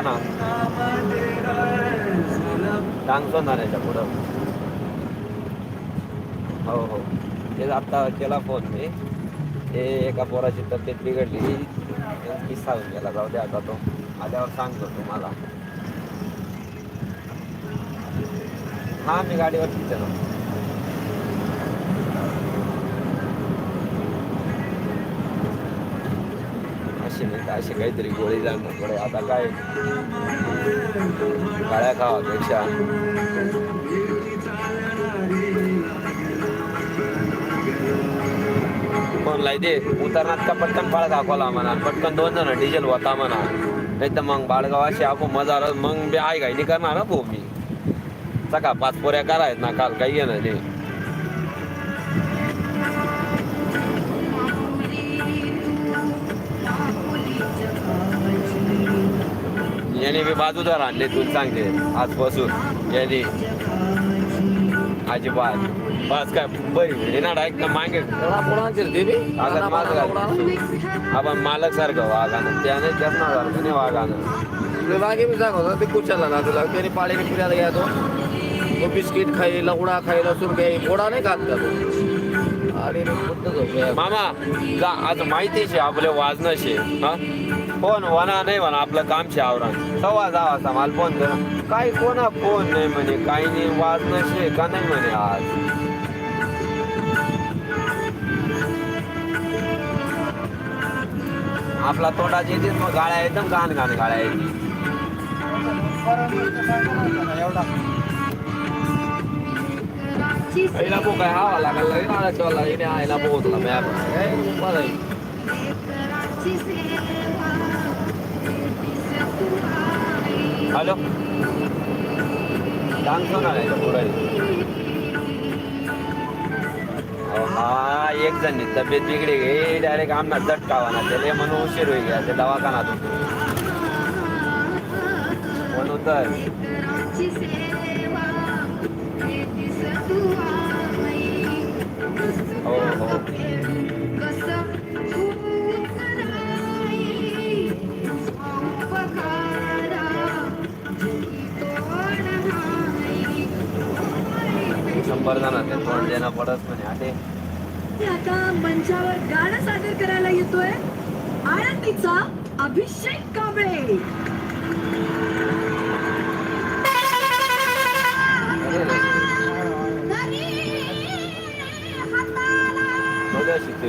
ना. सांगतो ना त्याच्या पुढं. हो हो. ते आत्ता केला फोन मी. ते एका पोराची तब्येत बिघडली. मी सांगून गेला. जाऊ दे आता तो. आल्यावर सांगतो तुम्हाला. हा मी गाडीवर तिथे ना. असे काहीतरी गोळी जाणं पडे आता काय? काळ्या खावापेक्षा. फोन दे? उतरणात का? पटकन बाळ दाखवला म्हणा. पटकन दोन जण डिझेल होता म्हणा. नाही तर मग बाळगावाशी आपण मजा मग बी आई गायनी करणार ना भाऊ मी? सका पाच पोऱ्या करायत ना काल काही येणार नाही. याने मी बाजूदार आणले तू सांगते आजपासून याने अजिबात. बस काय बरी ना डायरेक्ट ना मागे. आता माझं घाल. आपण मालक सारखं वागानं. त्याने त्याच ना सारखं नाही वागानं मागे मी सांगत होतो ते कुशाला ना तुला त्याने पाळीने फिरायला घ्या तो. बिस्किट खाईल उडा खाईल असून काही पोडा नाही खात का तो. मामा जा आज माहितीच आहे आपले वाजणं शे. हा? फोन वना नाही म्हणा आपलं काम शे आवरण सव्वा जावाचा माल मला फोन कर. काय कोणा फोन नाही म्हणे काही नाही वाज नसे का नाही म्हणे आज? आपला तोंडाची येते मग गाड्या येतं घाण घाण गाड्या येते. आईला भो काय हवा लागला रे नाला मॅप हॅलो. सांगतो ना याच्यापुढे? अहो, हा एक जण तब्येत बिगडी गे डायरेक्ट आमना झटकावा ना त्याला म्हणून उशीर होई गया ते दवाखान्यात म्हणून तर जणांचे तोंड देणं पडत म्हणे. अरे ते आता मंचावर गाणं सादर करायला येतोय. आळंदीचा अभिषेक कांबळे. बघा शिकते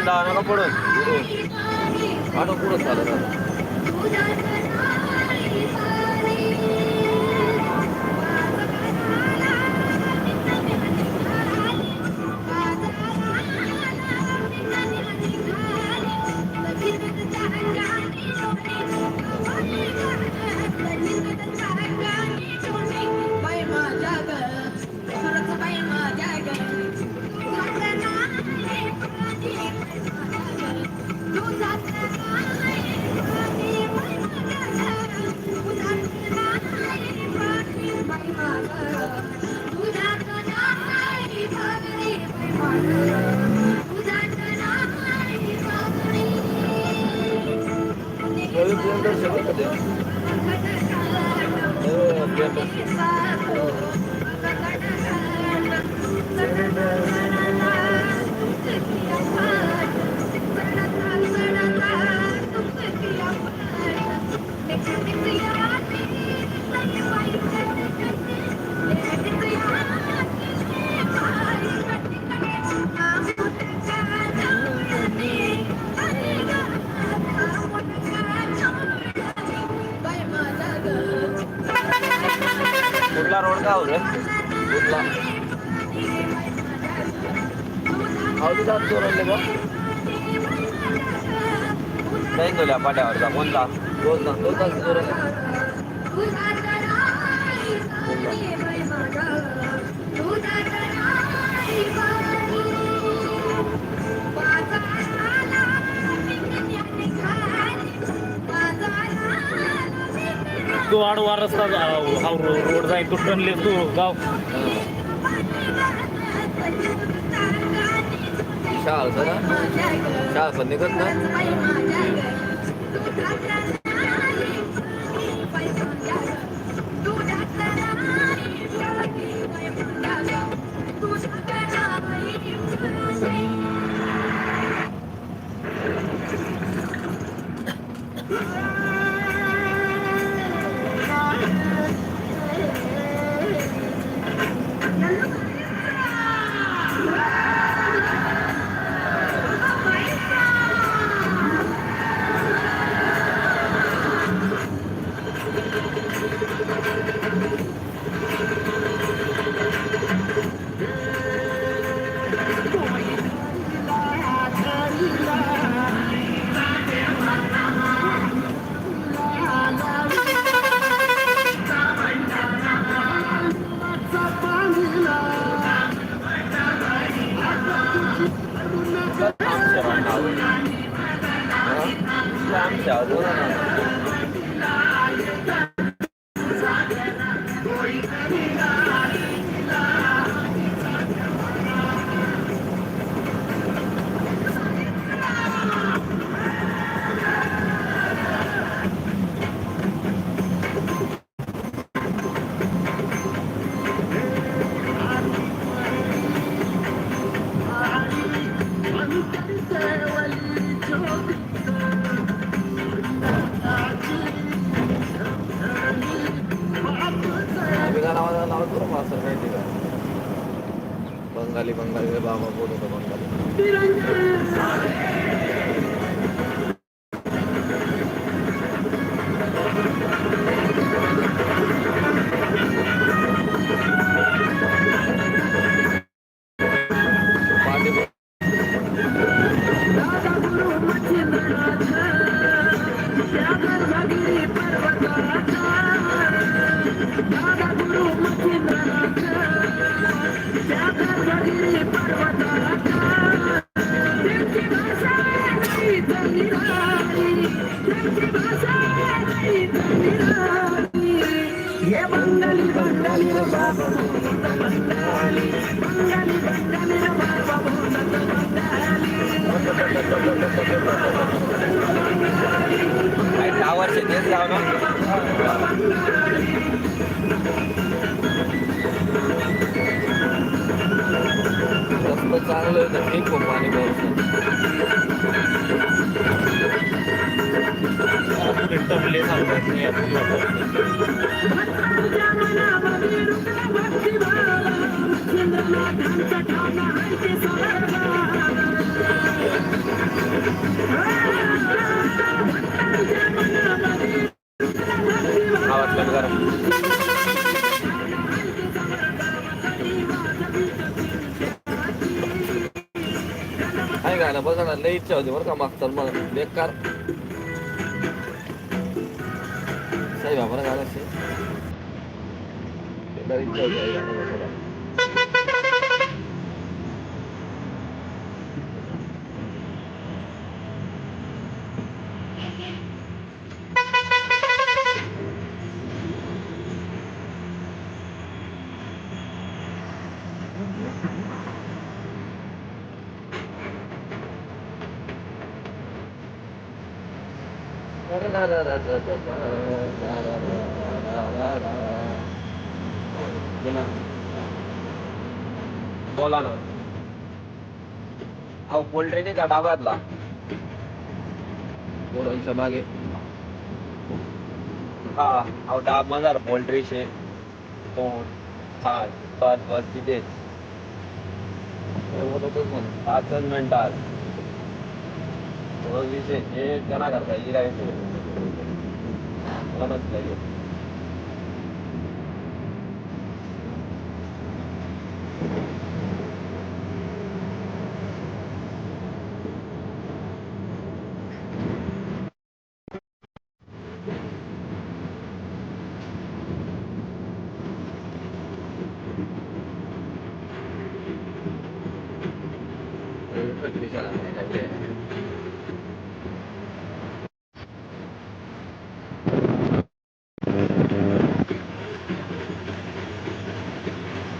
थर्टी दहा नका पडून आता पुढं चालत कुठला रोड का हो रे कुठला? हौदी जात चोरले बा नाही तुला पाट्यावरचा. कोणता? दोन तास दोन तास चोरले तो आडवा रस्ता हा रोड जाईल तो टनले तो गाव. शाळा ना? शाळा पण निघत ना? 小桌子呢 no me. चांगलं आहे तर ठीक हो पाणी पाऊस पुढे सांगतात. नाही आवाज कमी करा आहे का बघा ना लई इच्छा होती बरं का मागचा मला. बेकार. साई बाबा गाणं असे बेकार इच्छा होती आहे गाणं बघायला. बोला ना अहो पोल्ट्री नाही का डाब्यातला पोरांच्या मागे. हा अहो डाब मजार पोल्ट्रीचे तोंड दोन पाच पाच पाच तिथेच बोलतच पाचच मिनिटात थोडं विषय हे त्यांना करता येईल म्हणत नाही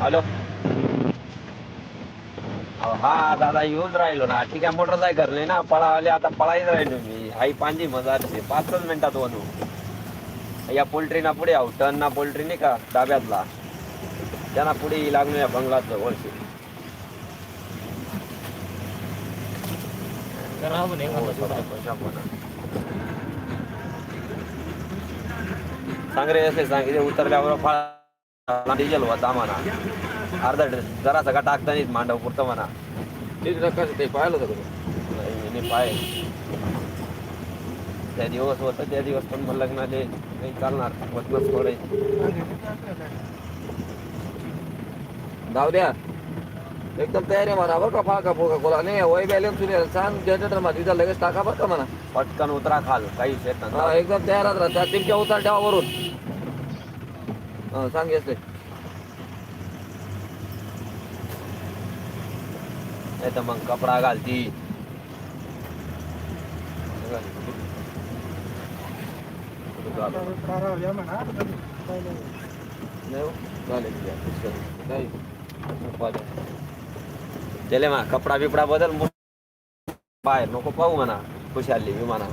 हॅलो अहो, हा दादा येऊन राहिलो ना. ठीक आहे मोटरसायकल नाही ना पळाले आता पळायच राहिलो मी. आई पांजी मजारचे पाचच मिनिटात बनू या पोल्ट्री ना पुढे आहो टन ना पोल्ट्री नाही का डाब्यातला त्यांना पुढे लागलो या बंगलाचं वर्षी करा म्हणे मला थोडा. सांग रे असे सांगितले उतरल्यावर फाळ डिझेल होता म्हणा अर्धा जरा सगळा टाकता नाहीत मांडव पुरतं म्हणा. तेच कसं ते पाहिलं होतं नाही, मी पाय त्या दिवस होतं त्या दिवस पण मला लग्नाले नाही चालणार बदलच थोडे जाऊ द्या. एकदम तयारी म्हणा बरं का फाळका फुळका कोला नाही वय बॅलन्स तुला सांग जनरेटरमध्ये तिथं लगेच टाका बरं का म्हणा. पटकन उतरा खाल काही शेत हा एकदम तयारात राहता. तिमच्या उतार ठेवा वरून. हा सांग येते नाही तर मग कपडा घालती. त्याला हो, मा कपडा बिपडा बदल बाहेर नको पाहू म्हणा. खुशाली मी म्हणा.